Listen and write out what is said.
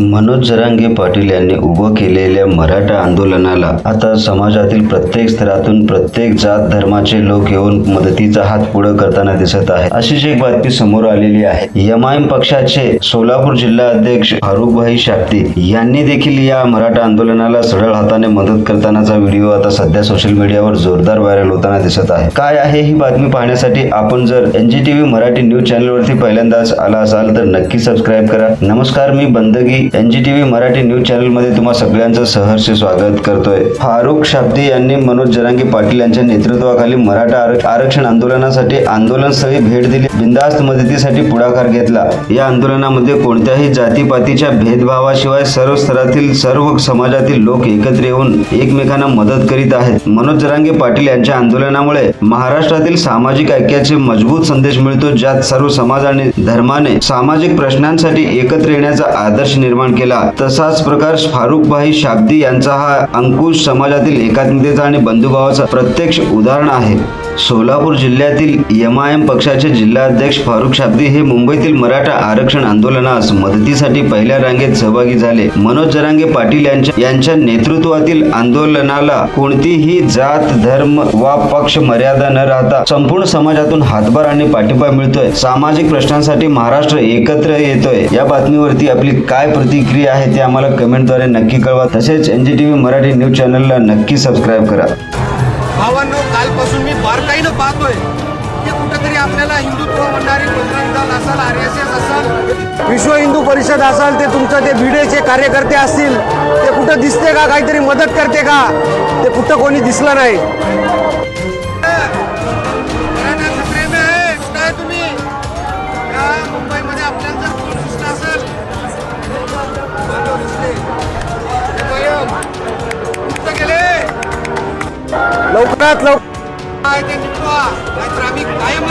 मनोज जरांगे पाटील यांनी उभं केलेल्या मराठा आंदोलनाला आता समाजातील प्रत्येक स्तरातून प्रत्येक जात धर्माचे लोक येऊन मदतीचा हात पुढे करताना दिसत आहे अशीच एक बातमी समोर आलेली आहे एमआयएम पक्षाचे सोलापूर जिल्हा अध्यक्ष फारुखभाई शाक्ती यांनी देखील या मराठा आंदोलनाला सरळ हाताने मदत करतानाचा व्हिडिओ आता सध्या सोशल मीडियावर जोरदार व्हायरल होताना दिसत आहे. काय आहे ही बातमी पाहण्यासाठी आपण जर एनजीटीव्ही मराठी न्यूज चॅनलवरती पहिल्यांदाच आला असाल तर नक्की सबस्क्राईब करा. नमस्कार मी बंदगी एनजीटीव्ही मराठी न्यूज चॅनलमध्ये तुम्हा सगळ्यांचं सहर्ष स्वागत करतोय. फारुख शाब्दी यांनी मनोज जरांगी पाटील यांच्या नेतृत्वाखाली मराठा आरक्षण आंदोलनासाठी आंदोलनस्थळी भेट दिली. बिंदास्त मदतीसाठी पुढाकार घेतला. या आंदोलनामध्ये कोणत्याही जातीपातीच्या भेदभावाशिवाय सर्व स्तरातील सर्व समाजातील लोक एकत्र येऊन एकमेकांना मदत करीत आहेत. मनोज जरांगे पाटील यांच्या आंदोलनामुळे महाराष्ट्रातील सामाजिक ऐक्याचे मजबूत संदेश मिळतो ज्यात सर्व समाज आणि धर्माने सामाजिक प्रश्नांसाठी एकत्र येण्याचा आदर्श निर्माण निर्माण केला. तसाच प्रकार फारुखभाई शाब्दी यांचा हा अंकुश समाजातील एकात्मतेचा आणि बंधुभावाचा प्रत्यक्ष उदाहरण आहे. सोलापूर जिल्ह्यातील यम आय एम पक्षाचे जिल्हाध्यक्ष फारुख शाब्दी हे मुंबईतील मराठा आरक्षण आंदोलनास मदतीसाठी पहिल्या रांगेत सहभागी झाले. मनोज जरांगे पाटील यांच्या यांच्या नेतृत्वातील आंदोलनाला कोणतीही जात धर्म वा पक्ष मर्यादा न राहता संपूर्ण समाजातून हातभार आणि पाठिंबा मिळतोय. सामाजिक प्रश्नांसाठी महाराष्ट्र एकत्र येतोय. या बातमीवरती आपली काय प्रतिक्रिया आहे ते आम्हाला कमेंटद्वारे नक्की कळवा. तसेच एनजीटीव्ही मराठी न्यूज चॅनलला नक्की सबस्क्राईब करा. पाहतोय ते कुठेतरी आपल्याला हिंदुत्व म्हणणारी बजरंग दल असेल आर एस एस असेल विश्व हिंदू परिषद असेल ते तुमचं ते भिडेचे कार्यकर्ते असतील ते कुठं दिसते का? काहीतरी मदत करते का? ते कुठं कोणी दिसलं नाही. कुठं आहे तुम्ही? मुंबईमध्ये आपल्याला लवकरात लवकर काय ते निघवा नाहीतर आम्ही कायम लक्षात ठेवू